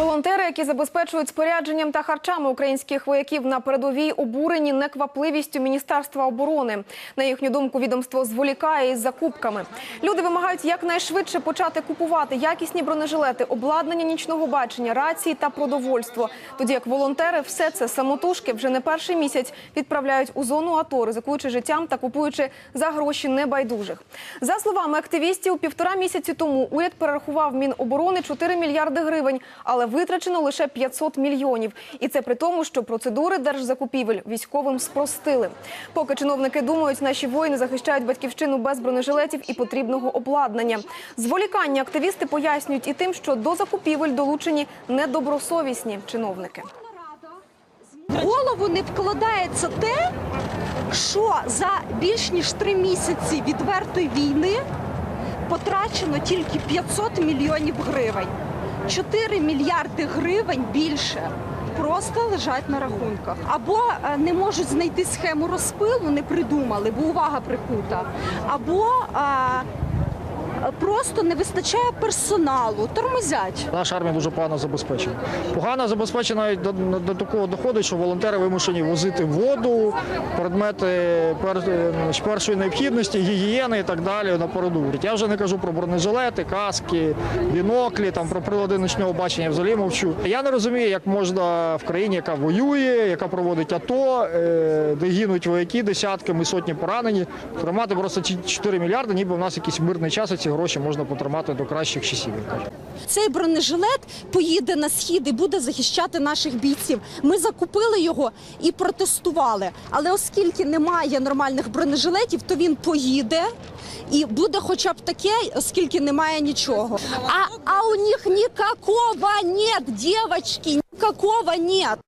Волонтери, які забезпечують спорядженням та харчами українських вояків на передовій, обурені неквапливістю Міністерства оборони. На їхню думку, відомство зволікає із закупками. Люди вимагають якнайшвидше почати купувати якісні бронежилети, обладнання нічного бачення, рації та продовольство. Тоді як волонтери все це самотужки вже не перший місяць відправляють у зону АТО, ризикуючи життям та купуючи за гроші небайдужих. За словами активістів, півтора місяці тому уряд перерахував Міноборони 4 мільярди гривень, але витрачено лише 500 мільйонів. І це при тому, що процедури держзакупівель військовим спростили. Поки чиновники думають, наші воїни захищають батьківщину без бронежилетів і потрібного обладнання. Зволікання активісти пояснюють і тим, що до закупівель долучені недобросовісні чиновники. Голову не вкладається те, що за більш ніж три місяці відвертої війни потрачено тільки 500 мільйонів гривень. 4 мільярди гривень більше просто лежать на рахунках. Або е, не можуть знайти схему розпилу, не придумали, бо увага прикута, або е, просто не вистачає персоналу, тормозять. Наша армія дуже погано забезпечена. Погано забезпечена навіть до, до такого доходить, що волонтери вимушені возити воду, предмети пер, першої необхідності, гігієни і так далі на передову. Я вже не кажу про бронежилети, каски, біноклі, там про прилади ночного бачення взагалі мовчу. Я не розумію, як можна в країні, яка воює, яка проводить АТО, е, де гинуть вояки десятками, сотні поранені, тримати просто 4 мільярди, ніби в нас якийсь мирний час, і ці гроші можна потримати до кращих часів. Цей бронежилет поїде на схід і буде захищати наших бійців. Ми закупили його і протестували. Але оскільки немає нормальних бронежилетів, то він поїде і буде хоча б таке, оскільки немає нічого. А, а у них никакого нет, девочки, никакого нет.